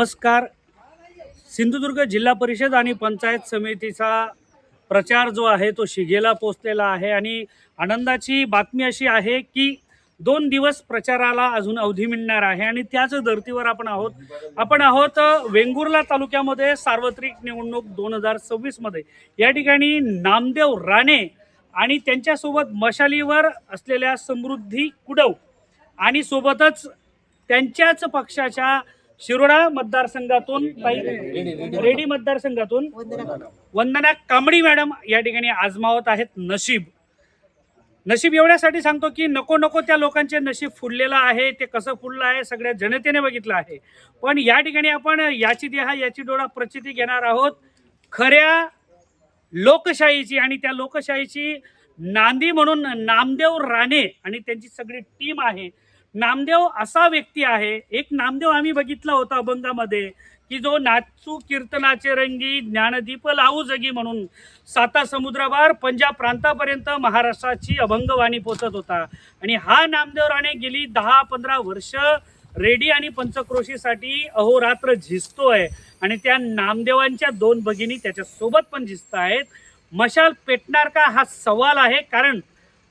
नमस्कार. सिंधुदुर्ग जिल्हा परिषद आणि पंचायत समितीचा प्रचार जो आहे तो शिगेला पोचलेला आहे आणि आनंदाची बातमी अशी आहे की दोन दिवस प्रचाराला अजून अवधी मिळणार आहे आणि त्याच धर्तीवर आपण आहोत. आपण आहोत वेंगुर्ला तालुक्यामध्ये सार्वत्रिक निवडणूक दोन हजार सव्वीसमध्ये या ठिकाणी नामदेव राणे आणि त्यांच्यासोबत मशालीवर असलेल्या समृद्धी कुडव आणि सोबतच त्यांच्याच पक्षाच्या शिरोडा मतदारसंघातून रेडी मतदारसंघातून वंदना कांबडी मॅडम या ठिकाणी आजमावत आहेत नशीब. नशीब एवढ्यासाठी सांगतो की नको नको त्या लोकांचे नशीब फुललेलं आहे ते कसं फुललं आहे सगळ्या जनतेने बघितलं आहे. पण या ठिकाणी आपण याची देहा याची डोळा प्रचिती घेणार आहोत. खऱ्या लोकशाहीची आणि त्या लोकशाहीची नांदी म्हणून नामदेव राणे आणि त्यांची सगळी टीम आहे. नामदेव असा व्यक्ती आहे. एक नामदेव आम्ही बघितला होता अभंगामध्ये की जो नाचू कीर्तनाचे रंगी ज्ञानदीप लावू जगी म्हणून साता समुद्राबार पंजाब प्रांतापर्यंत महाराष्ट्राची अभंगवाणी पोचत होता. आणि हा नामदेव राणे गेली दहा पंधरा वर्ष रेडी आणि पंचक्रोशीसाठी अहोरात्र झिजतोय. आणि त्या नामदेवांच्या दोन भगिनी त्याच्यासोबत पण झिजत आहेत मशाल पेटणार का हा सवाल आहे कारण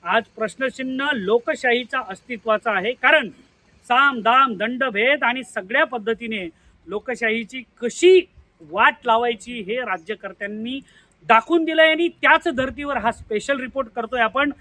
आज प्रश्नचिन्ह लोकशाहीचा अस्तित्वाचा आहे. कारण साम दाम दंडभेद आणि सगळ्या पद्धतीने लोकशाहीची कशी वाट लावायची हे राज्यकर्त्यांनी दाखवून दिलंय आणि त्याच धर्तीवर हा स्पेशल रिपोर्ट करतोय आपण.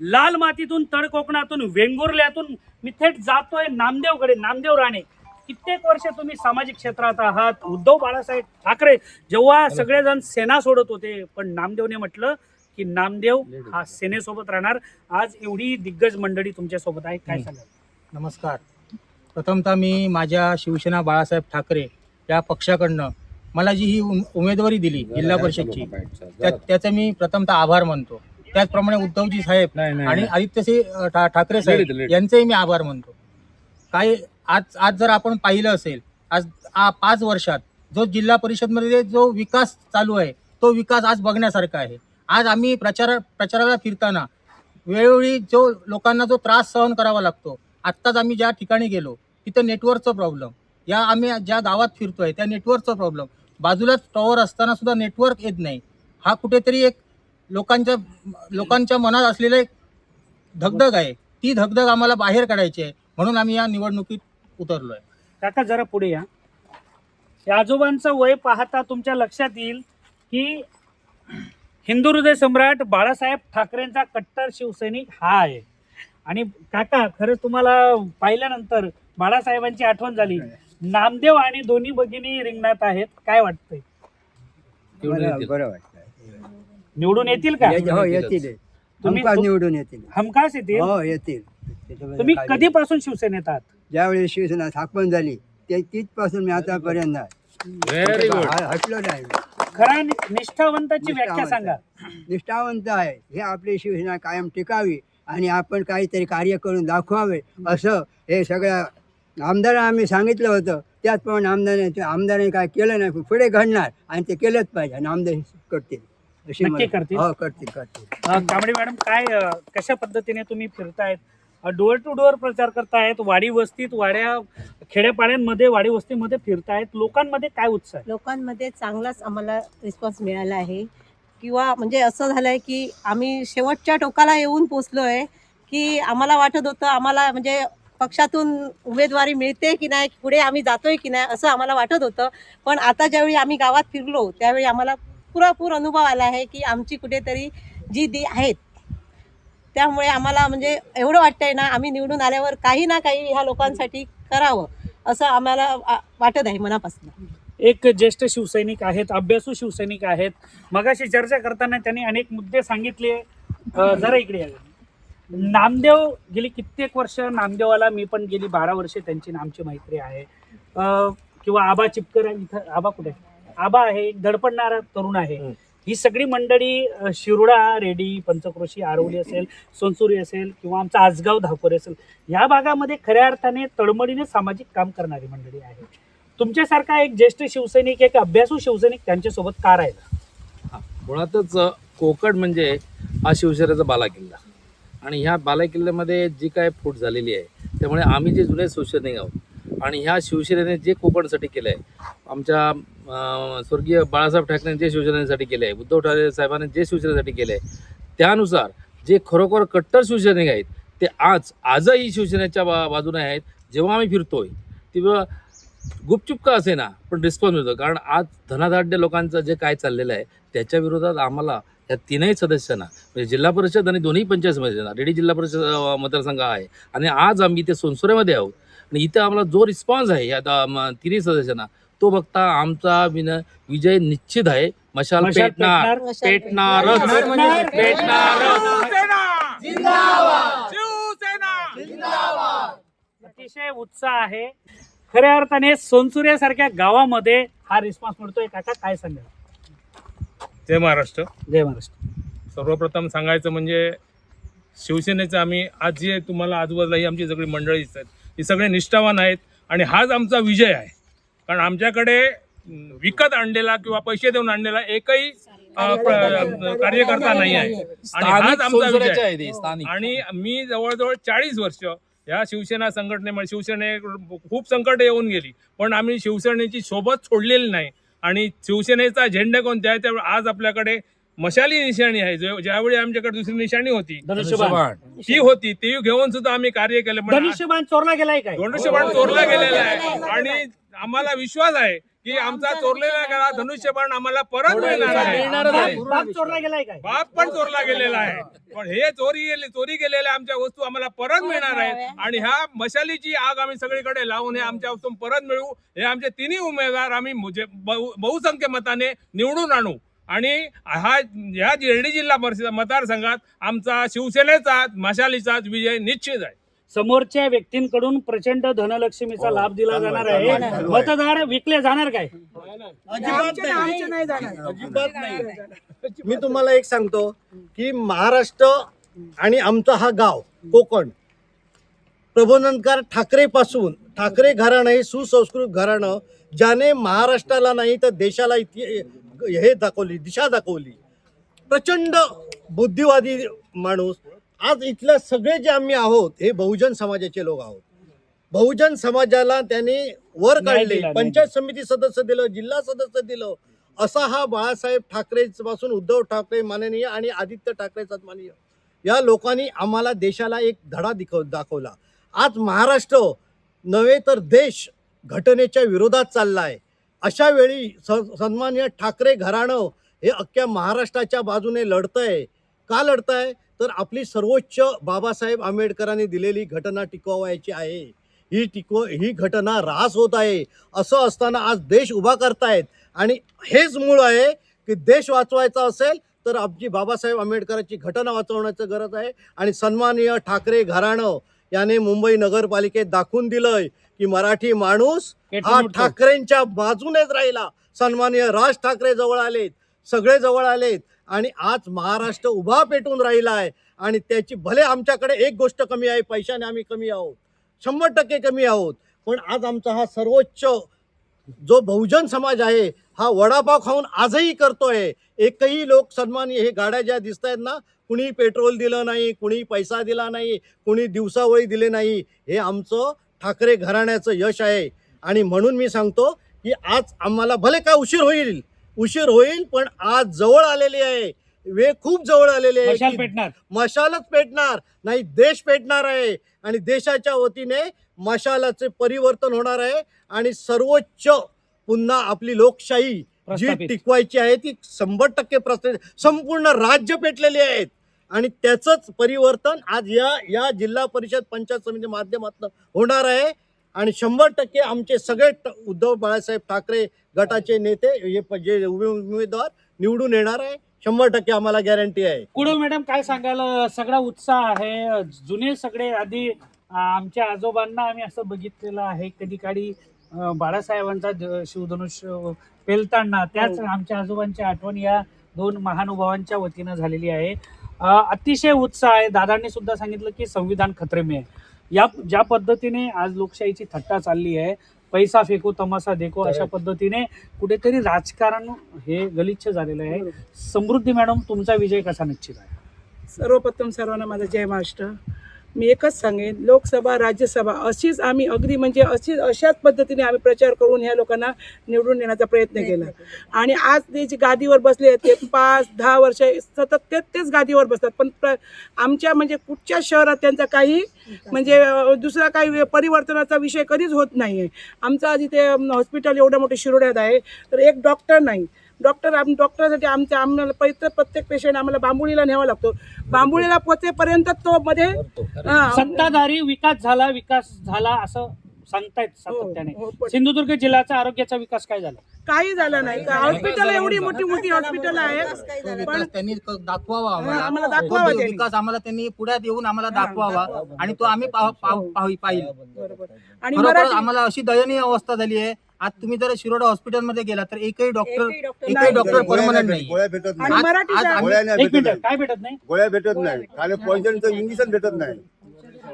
लाल मातीतून तळ कोकणातून वेंगुर्ल्यातून मी थेट जातोय नामदेवकडे. नामदेव राणे कित्येक वर्ष तुम्ही सामाजिक क्षेत्रात आहात. उद्धव बाळासाहेब ठाकरे जेव्हा सगळेजण सेना सोडत होते पण नामदेवने म्हटलं की नामदेव हा सेनेसोबत राहणार. आज एवढी दिग्गज मंडळी तुमच्यासोबत आहे. काय सांगाल? नमस्कार. प्रथमतः मी माझ्या शिवसेना बाळासाहेब ठाकरे या पक्षाकडनं मला जी ही उम- उमेदवारी दिली जिल्हा परिषदची त्या त्याचे मी प्रथमतः आभार मानतो. त्याचप्रमाणे उद्धवजी साहेब आणि आदित्यसिंह ठा- ठाकरे साहेब यांचेही मी आभार मानतो. काय आज आज जर आपण पाहिलं असेल आज आ पाच वर्षात जो जिल्हा परिषदमध्ये जो विकास चालू आहे तो विकास आज बघण्यासारखा आहे. आज आम्ही प्रचार प्रचाराला फिरताना वेळोवेळी जो लोकांना जो त्रास सहन करावा लागतो आत्ताच आम्ही ज्या ठिकाणी गेलो तिथं नेटवर्कचा प्रॉब्लेम या आम्ही ज्या गावात फिरतोय त्या नेटवर्कचा प्रॉब्लेम बाजूलाच टॉवर असताना सुद्धा नेटवर्क येत नाही. हा कुठेतरी एक लोकांच्या लोकांच्या मनात असलेलं एक धगधग आहे. ती धगधग आम्हाला बाहेर काढायची आहे. म्हणून आम्ही या निवडणुकीत उतरलोय. काका जरा पुढे या आजोबांचं वय पाहता तुमच्या लक्षात येईल की हिंदू हृदय सम्राट बाळासाहेब ठाकरेंचा कट्टर शिवसैनिक हा आहे. आणि काका खरंच तुम्हाला पाहिल्यानंतर बाळासाहेबांची आठवण झाली. नामदेव आणि दोन्ही भगिनी रिंगणात आहेत. काय वाटतंय? बरं बरं वाटतं निवडून येतील का? हो येतील. तुम्ही- हमखास निवडून येतील. हमखास येतील? हो येतील. तुम्ही कधीपासून शिवसेनेत आहात? ज्यावेळी शिवसेना स्थापन झाली ते तिथपासून मी आतापर्यंत आहे. व्हेरी गुड हटलो नाही खरा नि- निष्ठावंताची व्याख्या निष्ठावंत. सांगा. निष्ठावंत आहे. हे आपली शिवसेना कायम टिकावी आणि आपण काहीतरी कार्य करून दाखवावे. असं हे सगळ्या आमदारांना आम्ही सांगितलं होतं. त्याचप्रमाणे आमदारांनी आमदारांनी काय केलं नाही पुढे घडणार आणि ते केलंच पाहिजे आणि आमदार करतील. अशी नक्की मला- करतील? हो करतील करतील. अ, कांबळे मॅडम काय अ, कशा पद्धतीने तुम्ही फिरतायत? डोअर टू डोअर प्रचार करतायत वाडी वस्तीत वाड्या खेड्यापाड्यांमध्ये वाडी वस्तीमध्ये फिरतायत. लोकांमध्ये काय उत्साह आहे? लोकांमध्ये चांगलाच आम्हाला रिस्पॉन्स मिळाला आहे. किंवा म्हणजे असं झालं आहे की आम्ही शेवटच्या टोकाला येऊन पोचलो आहे की आम्हाला वाटत होतं आम्हाला म्हणजे पक्षातून उमेदवारी मिळते की नाही पुढे आम्ही जातोय की नाही असं आम्हाला वाटत होतं. पण आता ज्यावेळी आम्ही गावात फिरलो त्यावेळी आम्हाला पुरापूर अनुभव आला आहे की आमची कुठेतरी जी दी आहेत त्यामुळे आम्हाला म्हणजे एवढं वाटतंय ना आम्ही निवडून आल्यावर काही ना काही ह्या लोकांसाठी करावं असं आम्हाला वाटत आहे मनापासून. एक ज्येष्ठ शिवसैनिक आहेत अभ्यासू शिवसैनिक आहेत. मगाशी चर्चा करताना त्यांनी अनेक मुद्दे सांगितले. जरा इकडे या. नामदेव गेली कित्येक वर्ष नामदेवाला मी पण गेली बारा वर्षे त्यांची आणि आमची मैत्री आहे. किंवा आबा चिपकर इथं आबा कुठे? आबा आहे एक धडपडणारा तरुण आहे. ही सगळी मंडळी अ, शिरोडा रेडी पंचक्रोशी आरवली असेल सोनसुरी असेल किंवा आमचा आजगाव धाकोरे असेल या भागामध्ये खऱ्या अर्थाने तळमळीने सामाजिक काम करणारी मंडळी आहे. तुमच्यासारखा एक ज्येष्ठ शिवसैनिक एक अभ्यासू शिवसैनिक त्यांच्यासोबत का राहिला? मुळातच अ, कोकण म्हणजे हा शिवसेनेचा बालाकिल्ला. आणि ह्या बालाकिल्ल्यामध्ये जी काय फूट झालेली आहे त्यामुळे आम्ही जे जुने शिवसैनिक आहोत आणि ह्या शिवसेनेने जे कोकणसाठी केलं आहे आमच्या स्वर्गीय बाळासाहेब ठाकरेंनी जे शिवसेनेसाठी केले आहे उद्धव ठाकरे साहेबांनी जे शिवसेनेसाठी केलं आहे त्यानुसार जे खरोखर कट्टर शिवसैनिक आहेत ते आज आजही शिवसेनेच्या बा बाजूने आहेत. जेव्हा आम्ही फिरतोय तेव्हा गुपचुप का असे ना पण रिस्पॉन्स मिळतो. कारण आज धनाधाड्य लोकांचं जे काय चाललेलं आहे त्याच्या विरोधात आम्हाला या तीनही सदस्यांना म्हणजे जिल्हा परिषद आणि दोन्ही पंचायत समित्यांना रेडी जिल्हा परिषद मतदारसंघ आहे आणि आज आम्ही इथे सोनसुऱ्यामध्ये आहोत. आणि इथे आम्हाला जो रिस्पॉन्स आहे या तिन्ही सदस्यांना तो बघता आमचा विन विजय निश्चित आहे. मशाल मशाल पेटणार. पेटणारच. पेटणार. पेटणारच. अतिशय उत्साह आहे. खऱ्या अर्थाने सोनसुऱ्यासारख्या गावामध्ये हा रिस्पॉन्स मिळतोय. काका काय सांगाल? जय महाराष्ट्र. जय महाराष्ट्र. सर्वप्रथम सांगायचं म्हणजे शिवसेनेचं आम्ही आज जे तुम्हाला आजूबाजूला ही आमची सगळी मंडळी दिसतात. ही सगळे निष्ठावान आहेत आणि हाच आमचा विजय आहे. कारण आमच्याकडे विकत आणलेला किंवा पैसे देऊन आणलेला एकही कार्यकर्ता नाही आहे. आणि हाच आमचा स्थानिक. आणि मी जवळजवळ चाळीस वर्ष या शिवसेना संघटनेमुळे शिवसेने खूप संकट येऊन गेली. पण आम्ही शिवसेनेची सोबत सोडलेली नाही. आणि शिवसेनेचा झेंडा कोणता आहे त्यावेळी आज आपल्याकडे मशाली निशाणी आहे. जो- ज्यावेळी आमच्याकडे दुसरी निशाणी होती ती होती ती घेऊन सुद्धा आम्ही कार्य केलं. धनुष्यबाण चोरला गेलाय काय? धनुष्यबाण चोरला गेलेला आहे. आणि आम्हाला विश्वास आहे की आमचा चोरलेला गेला धनुष्यबाण आम्हाला परत मिळणार आहे. आहे. बाप- बाप चोरला गेलाय काय? बाप पण चोरला गेलेला आहे. पण हे चोरी गेले चोरी गेलेल्या आमच्या वस्तू आम्हाला परत मिळणार आहेत. आणि ह्या मशालीची आग आम्ही सगळीकडे लावून हे आमच्या वस्तू परत मिळवू हे आमचे तिन्ही उमेदवार आम्ही बहुसंख्य मताने निवडून आणू. आणि हा ह्या जिर्डी जिल्हा परिषद मतदारसंघात आमचा शिवसेनेचा मशालीचाच विजय निश्चित आहे. समोरच्या व्यक्तींकडून प्रचंड धनलक्ष्मीचा लाभ दिला जाणार आहे. मतदार विकले जाणार काय? अजिबात नाही. मी तुम्हाला एक सांगतो की महाराष्ट्र आणि आमचा हा गाव कोकण प्रबोधनकार ठाकरे पासून ठाकरे घराणं हे सुसंस्कृत घराणं ज्याने महाराष्ट्राला नाही तर देशाला इति हे दाखवली दिशा दाखवली. प्रचंड बुद्धिवादी माणूस आज इथलं सगळे जे आम्ही आहोत हे बहुजन समाजाचे लोक आहोत. बहुजन समाजाला त्यांनी वर काढले पंचायत समिती सदस्य दिलं जिल्हा सदस्य दिलं. असा हा बाळासाहेब ठाकरे पासून उद्धव ठाकरे माननीय आणि आदित्य ठाकरे सन्माननीय या लोकांनी आम्हाला देशाला एक धडा दिखव दाखवला. आज महाराष्ट्र नव्हे तर देश घटनेच्या विरोधात चालला आहे अशा वेळी स सन्मान्य ठाकरे घराणं हे अख्ख्या महाराष्ट्राच्या बाजूने लढतंय. का लढतंय? तर आपली सर्वोच्च बाबासाहेब आंबेडकरांनी दिलेली घटना टिकवायची आहे. ही टिकव ही घटना ऱ्हास होत आहे. असं असताना आज देश उभा करतायत. आणि हेच मूळ आहे की देश वाचवायचा असेल तर आमची बाबासाहेब आंबेडकरांची घटना वाचवण्याचं गरज आहे. आणि सन्माननीय ठाकरे घराणं याने मुंबई नगरपालिकेत दाखवून दिलंय की मराठी माणूस हा ठाकरेंच्या बाजूनेच राहिला. सन्माननीय राज ठाकरे जवळ आलेत. सगळे जवळ आलेत. आणि आज महाराष्ट्र उभा पेटून राहिला आहे आणि त्याची भले आमच्याकडे एक गोष्ट कमी आहे पैशाने आम्ही कमी आहोत. शंभर टक्के कमी आहोत. पण आज आमचा हा सर्वोच्च जो बहुजन समाज आहे हा वडापाव खाऊन आजही करतोय. एकही लोक सन्मानी हे गाड्या ज्या दिसत आहेत ना कुणी पेट्रोल दिलं नाही कुणी पैसा दिला नाही कुणी दिवसावळी दिले नाही हे आमचं ठाकरे घराण्याचं यश आहे. आणि म्हणून मी सांगतो की आज आम्हाला भले काय उशीर होईल उशीर होईल पण आज जवळ आलेली आहे. वेळ खूप जवळ आलेली आहे मशाल की पेटणार. मशालच पेटणार नाही देश पेटणार आहे. आणि देशाच्या वतीने मशालाचे परिवर्तन होणार आहे. आणि सर्वोच्च पुन्हा आपली लोकशाही जी प्रस्थापित. टिकवायची आहे ती शंभर टक्के प्रस्थापित. संपूर्ण राज्य पेटलेले आहेत. आणि त्याचंच परिवर्तन आज या या जिल्हा परिषद पंचायत समिती माध्यमातून होणार आहे. आणि शंभर टक्के आमचे सगळे ट- उद्धव बाळासाहेब ठाकरे गटाचे नेते हे जे उमेदवार निवडून येणार आहे शंभर टक्के आम्हाला गॅरंटी आहे. कुडू मॅडम काय सांगाल? सगळा उत्साह आहे. जुने सगळे आधी आमच्या आजोबांना आम्ही असं बघितलेलं आहे. कधी काळी बाळासाहेबांचा शिवधनुष्य पेलताना त्याच आमच्या आजोबांच्या आठवण या दोन महानुभावांच्या वतीनं झालेली आहे. अतिशय उत्साह आहे. दादांनी सुद्धा सांगितलं की संविधान खतरे में आहे. या ज्या पद्धतीने आज लोकशाहीची थट्टा चालली आहे पैसा फेको तमाशा देखो अशा पद्धतीने कुठेतरी राजकारण हे गलिच्छ झालेलं आहे. समृद्धी मॅडम तुमचा विजय कसा निश्चित आहे? सर्वप्रथम सर्वांना माझा जय महाराष्ट्र. मी एकच सांगेन लोकसभा राज्यसभा अशीच आम्ही अगदी म्हणजे अशीच अशाच पद्धतीने आम्ही प्रचार करून ह्या लोकांना निवडून देण्याचा प्रयत्न केला. आणि आज ते जे गादीवर बसले आहेत, ते पाच दहा वर्ष सतत तेच तेच गादीवर बसतात. पण प्र आमच्या म्हणजे कुठच्या शहरात त्यांचा काही म्हणजे दुसरा काही परिवर्तनाचा विषय कधीच होत नाही आहे आमचं आज इथे हॉस्पिटल एवढं मोठे शिरोड्यात आहे तर एक डॉक्टर नाही. डॉक्टर आम डॉक्टरसाठी आमच्या आम्हाला प्रत्येक प्रत्येक पेशंट आम्हाला बांबुळीला न्यावा लागतो. बांबुळीला पोचेपर्यंत तो मध्ये हा, सत्ताधारी विकास झाला विकास झाला असं सांगतायत सातत्याने. हो, सिंधुदुर्ग जिल्ह्याचा आरोग्याचा विकास काय झाला? काही झालं नाही. हॉस्पिटल एवढी मोठी मोठी हॉस्पिटल आहे. पण त्यांनी दाखवावा आम्हाला. दाखवावा. विकास आम्हाला त्यांनी पुढ्यात येऊन आम्हाला दाखवावा. आणि तो आम्ही पाह- पाह- पाह- पाहिल. बरोबर. आणि आम्हाला अशी दयनीय अवस्था झाली आहे. आज तुम्ही जर शिरोडा हॉस्पिटलमध्ये गेला तर एकही डॉक्टर एकही डॉक्टर एकही नाही. डॉक्टर परमनंट नाही गोळ्या भेटत आणि नाही. मराठी आज गोळ्या नाही एक भेटत मिनिट नाही. काय भेटत नाही. गोळ्या भेटत नाही. आणि पॉइजनचं इंजेक्शन भेटत नाही.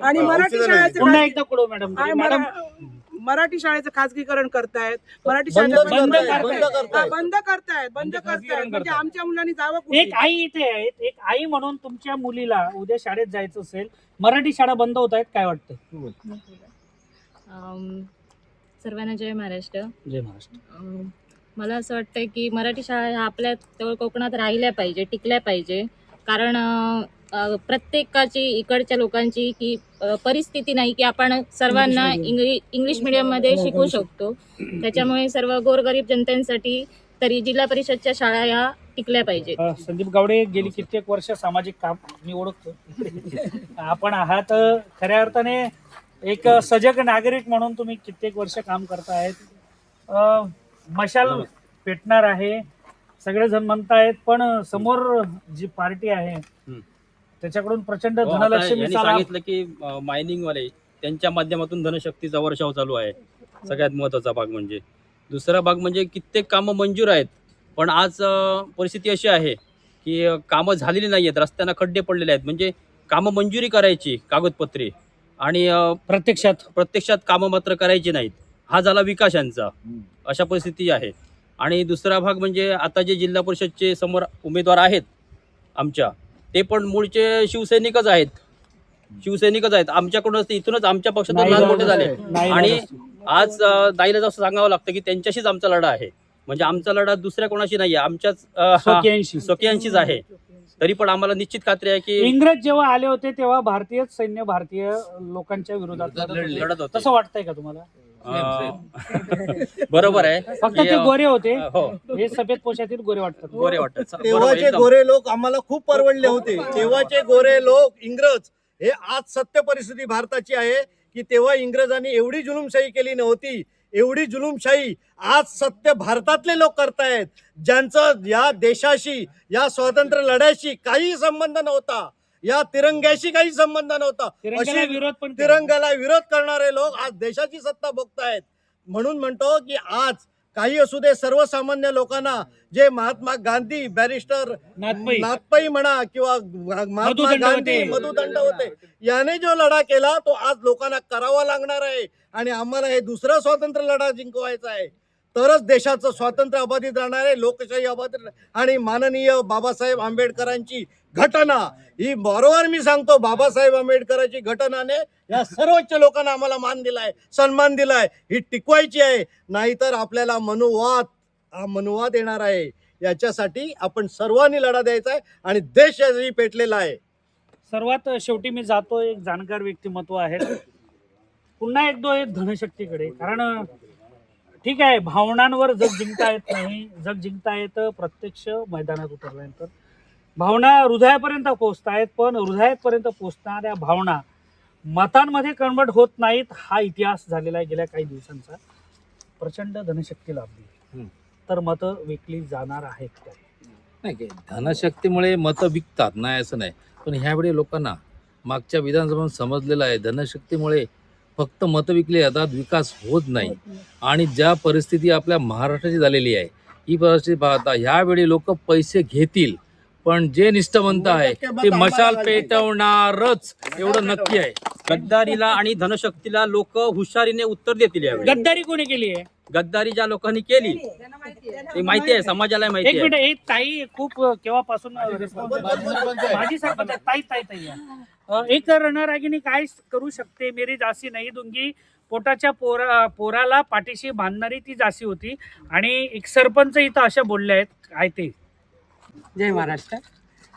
आणि मराठी औषधं नाही. शाळेचं पुन्हा एकदा कुठं मॅडम आणि मॅडम मरा- मराठी शाळेचं खाजगीकरण करतायत. मराठी बंद शाळेचं बंद करतायत. बंद हा, करतायत. बंद करतायत बंद करतायत. म्हणजे आमच्या मुलांनी जावं एक आई इथे आहेत. एक आई म्हणून तुमच्या मुलीला उद्या शाळेत जायचं असेल मराठी शाळा बंद होत आहेत काय वाटतं अम, सर्वांना जय महाराष्ट्र. जय महाराष्ट्र. मला असं वाटतं की मराठी शाळा ह्या आपल्या तळ कोकणात राहिल्या पाहिजे टिकल्या पाहिजे. कारण प्रत्येकाची इकडच्या लोकांची की अ, परिस्थिती नाही की आपण सर्वांना इंग्लि इंग्लिश मिडियममध्ये शिकवू शकतो. त्याच्यामुळे सर्व गोरगरीब जनतेसाठी तरी जिल्हा परिषदच्या शाळा ह्या टिकल्या पाहिजेत. अ, संदीप गावडे गेली कित्येक वर्ष सामाजिक काम मी ओळखतो. आपण आहात खऱ्या अर्थाने एक सजग नागरिक म्हणून तुम्ही कित्येक वर्ष काम करतायत. मशाल पेटणार आहे. सगळेजण म्हणतायत पण समोर जी पार्टी आहे त्याच्याकडून प्रचंड धनलक्ष्मी सांगितलं की मायनिंग वाले त्यांच्या माध्यमातून धनशक्तीचा वर्षाव चालू आहे. सगळ्यात महत्त्वाचा भाग म्हणजे. दुसरा भाग म्हणजे कित्येक कामं मंजूर आहेत पण आज परिस्थिती अशी आहे की कामं झालेली नाही आहेत रस्त्यांना खड्डे पडलेले आहेत. म्हणजे कामं मंजुरी करायची कागदपत्रे. आणि प्रत्यक्षात प्रत्यक्षात कामं मात्र करायची नाहीत. हा झाला विकास यांचा. अशा परिस्थिती आहे. आणि दुसरा भाग म्हणजे आता जे जिल्हा परिषदचे समोर उमेदवार आहेत आमच्या ते पण मूळचे शिवसैनिकच आहेत. शिवसैनिकच आहेत. आमच्याकडूनच ते इथूनच आमच्या पक्षातून लहान झालं मोठे झाले. आणि. आज दाईला जसं सांगावं लागतं की त्यांच्याशीच आमचा लढा आहे. म्हणजे आमचा लढा दुसऱ्या कोणाशी नाही आहे आमच्याच. स्वकीयांशीच आहे. तरी पण आम्हाला निश्चित खात्री आहे की इंग्रज जेव्हा आले होते तेव्हा भारतीय सैन्य भारतीय लोकांच्या विरोधात लढत होते. लढत होते. तसं वाटतंय का तुम्हाला? अ, बरोबर आहे. फक्त ते गोरे होते. हो. हे सफेद पोशातील गोरे वाटतात. गोरे वाटतात. बरोबर, तेव्हाचे एकदम. गोरे लोक आम्हाला खूप परवडले होते. तेव्हाचे गोरे लोक इंग्रज हे आज सत्य परिस्थिती भारताची आहे की तेव्हा इंग्रजांनी एवढी जुलुमशाही केली नव्हती एवढी जुलुमशाही आज सत्य भारतातले लोक करतायत ज्यांचं या देशाशी या स्वातंत्र्य लढ्याशी काही संबंध नव्हता. या तिरंग्याशी काही संबंध नव्हता. तिरंग्याला अशी विरोध पण केला. तिरंगाला विरोध करणारे लोक आज देशाची सत्ता बघतायत म्हणून म्हणतो की आज काही असू दे सर्वसामान्य लोकांना जे महात्मा गांधी बॅरिस्टर नाथपै. नाथपै म्हणा किंवा महात्मा गांधी. मधुदंड होते याने जो लढा केला तो आज लोकांना करावा लागणार आहे आणि आम्हाला हे दुसरा स्वातंत्र्य लढा जिंकवायचा आहे तरच देशाचं स्वातंत्र्य अबाधित राहणार आहे. लोकशाही अबाधित आणि माननीय बाबासाहेब आंबेडकरांची घटना ही बरोबर मी सांगतो. बाबासाहेब आंबेडकरांची घटनाने या सर्वोच्च लोकांना आम्हाला मान दिलाय सन्मान दिलाय. ही टिकवायची आहे. नाहीतर आपल्याला मनुवाद हा मनुवाद येणार आहे. याच्यासाठी आपण सर्वांनी लढा द्यायचा आहे आणि देश यासाठी पेटलेला आहे. सर्वात शेवटी मी जातो. एक जाणकार व्यक्तिमत्व आहे. पुन्हा एक दो एक धनशक्तीकडे. कारण ठीक आहे भावनांवर जग जिंकता येत नाही जग जिंकता येतं प्रत्यक्ष मैदानात उतरल्यानंतर. भावना हृदयापर्यंत पोहोचतायत पण हृदयापर्यंत पोहोचणाऱ्या भावना मतांमध्ये कन्वर्ट होत नाहीत हा इतिहास झालेला आहे गेल्या काही दिवसांचा. प्रचंड धनशक्ती लाभली. तर मतं विकली जाणार आहेत नाही धनशक्तीमुळे मतं विकतात नाही असं नाही. पण ह्यावेळी लोकांना मागच्या विधानसभेत समजलेलं आहे धनशक्तीमुळे फक्त मतं विकली जातात विकास होत नाही. आणि ज्या परिस्थिती आपल्या महाराष्ट्राची झालेली आहे ही परिस्थिती पाहता ह्यावेळी लोक पैसे घेतील. पण जे निष्ठावंत आहे ते मशाल पेटवणारच. एवढं नक्की आहे. गद्दारीला आणि धनशक्तीला लोक हुशारीने उत्तर देतील यावेळी. गद्दारी कोणी केली आहे? गद्दारी ज्या लोकांनी केली ते माहिती आहे समाजाला एक माहिती आहे. मिनिट एक ताई खूप केव्हापासून माझी सरपंच आहे. ताई ताई ताई. अ, एक रणरागिणी काय करू शकते? मेरी जासी नाही दुंगी. पोटाच्या पोरा पोराला पाठीशी बांधणारी ती जासी होती. आणि एक सरपंच इथं अशा बोलल्या आहेत काय ते? जय महाराष्ट्र.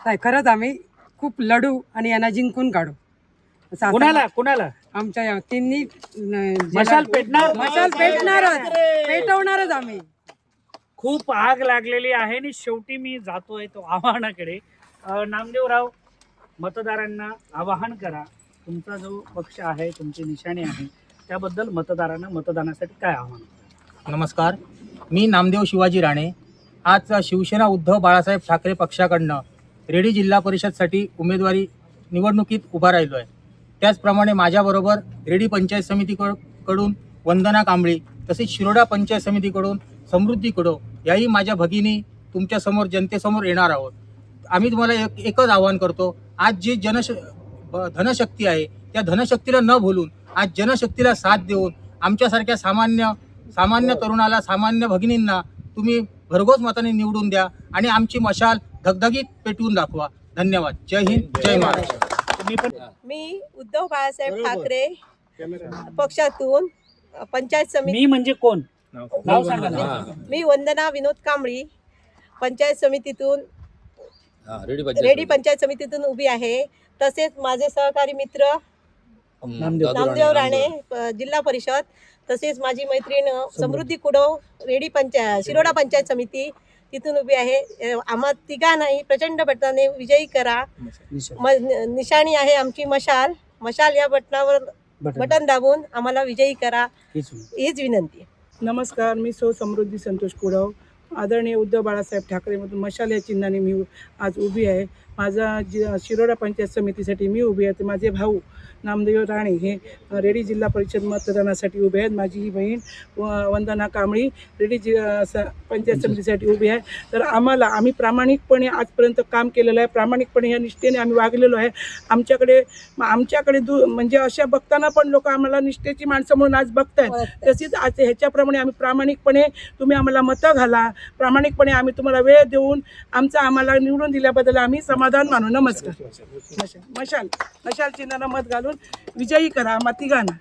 काय खरंच आम्ही खूप लढू आणि यांना जिंकून काढू. असं आता कुणाला? कुणाला? आमच्या या तिन्ही न- मशाल पेटणार? मशाल पेटणारच. पेटवणारच आम्ही. खूप आग लागलेली आहे आणि शेवटी मी जातोय तो आव्हानाकडे. अ, नामदेवराव मतदारांना आवाहन करा तुमचा जो पक्ष आहे तुमची निशाणी आहे त्याबद्दल मतदारांना मतदानासाठी काय आव्हान नमस्कार. मी नामदेव शिवाजी राणे. आज शिवसेना उद्धव बाळासाहेब ठाकरे पक्षाकडनं रेडी जिल्हा परिषदसाठी उमेदवारी निवडणुकीत उभा राहिलो आहे त्याचप्रमाणे माझ्याबरोबर रेडी पंचायत समितीकड- कडून वंदना कांबळी तसेच शिरोडा पंचायत समितीकडून समृद्धी कडो याही माझ्या भगिनी तुमच्यासमोर जनतेसमोर येणार आहोत. आम्ही तुम्हाला एक एकच आवाहन करतो आज जी जनश धनशक्ती आहे त्या धनशक्तीला न भूलून आज जनशक्तीला साथ देऊन आमच्यासारख्या सामान्य सामान्य तरुणाला सामान्य भगिनींना तुम्ही भरघोस मताने निवडून द्या आणि आमची मशाल धगधगीत पेटवून दाखवा. धन्यवाद. जय हिंद जय महाराष्ट्र. मी उद्धव बाळासाहेब ठाकरे पक्षातून पंचायत समिती मी म्हणजे कोण. मी वंदना विनोद कांबळी पंचायत समितीतून रेडी पंचायत समितीतून उभी आहे. तसेच माझे सहकारी मित्र नामदेव. राणे जिल्हा परिषद. तसेच माझी मैत्रीण समृद्धी. कुडव रेडी पंचायत शिरोडा पंचायत समिती. तिथून उभी आहे. आम्हा तिघांनाही प्रचंड बटनाने विजयी करा. निशाणी. आहे आमची मशाल. मशाल या बटनावर बटन. दाबून आम्हाला विजयी करा. हीच विनंती. नमस्कार मी सौ समृद्धी संतोष कुडव आदरणीय उद्धव बाळासाहेब ठाकरेमधून मशाल या चिन्हाने मी आज उभी आहे. माझा जि शिरोडा पंचायत समितीसाठी मी उभी आहे. तर माझे भाऊ नामदेव राणे हे रेडी जिल्हा परिषद मतदानासाठी उभे आहेत. माझी ही बहीण व- वंदना कांबळी रेडी जि पंचायत समितीसाठी उभी आहे. तर आम्हाला आम्ही प्रामाणिकपणे आजपर्यंत काम केलेलं आहे. प्रामाणिकपणे या निष्ठेने आम्ही वागलेलो आहे. आमच्याकडे म- आमच्याकडे दु म्हणजे अशा बघताना पण लोक आम्हाला निष्ठेची माणसं म्हणून आज बघतायत. तशीच आज ह्याच्याप्रमाणे आम्ही प्रामाणिकपणे तुम्ही आम्हाला मतं घाला. प्रामाणिकपणे आम्ही तुम्हाला वेळ देऊन आमचा आम्हाला निवडून दिल्याबद्दल आम्ही समाधान मानू. नमस्कार. मशाल. मशाल. मशाल चिन्हाला मत घालून विजयी करा आम्हा तिघांना